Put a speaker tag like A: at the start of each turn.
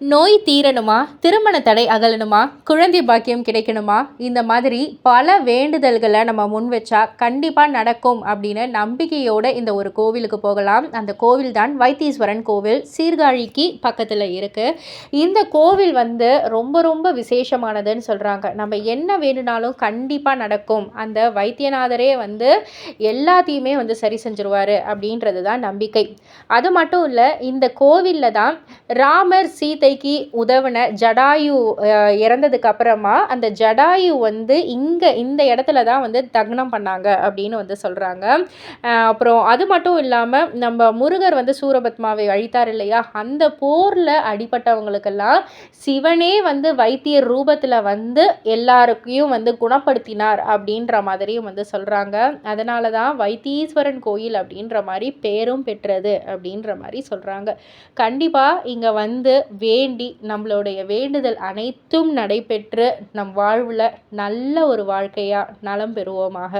A: நோய் தீரணுமா? திருமண தடை அகலணுமா? குழந்தை பாக்கியம் கிடைக்கணுமா? இந்த மாதிரி பல வேண்டுதல்களை நம்ம முன் வச்சா கண்டிப்பாக நடக்கும் அப்படின்னு நம்பிக்கையோடு இந்த ஒரு கோவிலுக்கு போகலாம். அந்த கோவில் தான் வைத்தீஸ்வரன் கோவில். சீர்காழிக்கு பக்கத்தில் இருக்குது இந்த கோவில் வந்து ரொம்ப ரொம்ப விசேஷமானதுன்னு சொல்கிறாங்க நம்ம என்ன வேணுனாலும் கண்டிப்பாக நடக்கும். அந்த வைத்தியநாதரே வந்து எல்லாத்தையுமே வந்து சரி செஞ்சுருவார் அப்படின்றது தான் நம்பிக்கை. அது மட்டும் இல்லை இந்த கோவிலில் தான் ராமர் சீதைக்கு உதவின ஜடாயு இறந்ததுக்கு அப்புறமா அந்த ஜடாயு வந்து இங்கே இந்த இடத்துல தான் வந்து தக்னம் பண்ணாங்க அப்படின்னு வந்து சொல்கிறாங்க அப்புறம் அது மட்டும் இல்லாமல் நம்ம முருகர் வந்து சூரபத்மாவை அழித்தார் இல்லையா? அந்த போரில் அடிப்பட்டவங்களுக்கெல்லாம் சிவனே வந்து வைத்தியர் ரூபத்தில் வந்து எல்லாருக்கையும் வந்து குணப்படுத்தினார் அப்படின்ற மாதிரியும் வந்து சொல்கிறாங்க அதனால தான் வைத்தீஸ்வரன் கோயில் அப்படின்ற மாதிரி பேரும் பெற்றது அப்படின்ற மாதிரி சொல்கிறாங்க கண்டிப்பாக இங்கே வந்து வேண்டி நம்மளுடைய வேண்டுதல் அனைத்தும் நடைபெற்று நம் வாழ்வில் நல்ல ஒரு வாழ்க்கையாக நலம் பெறுவோமாக.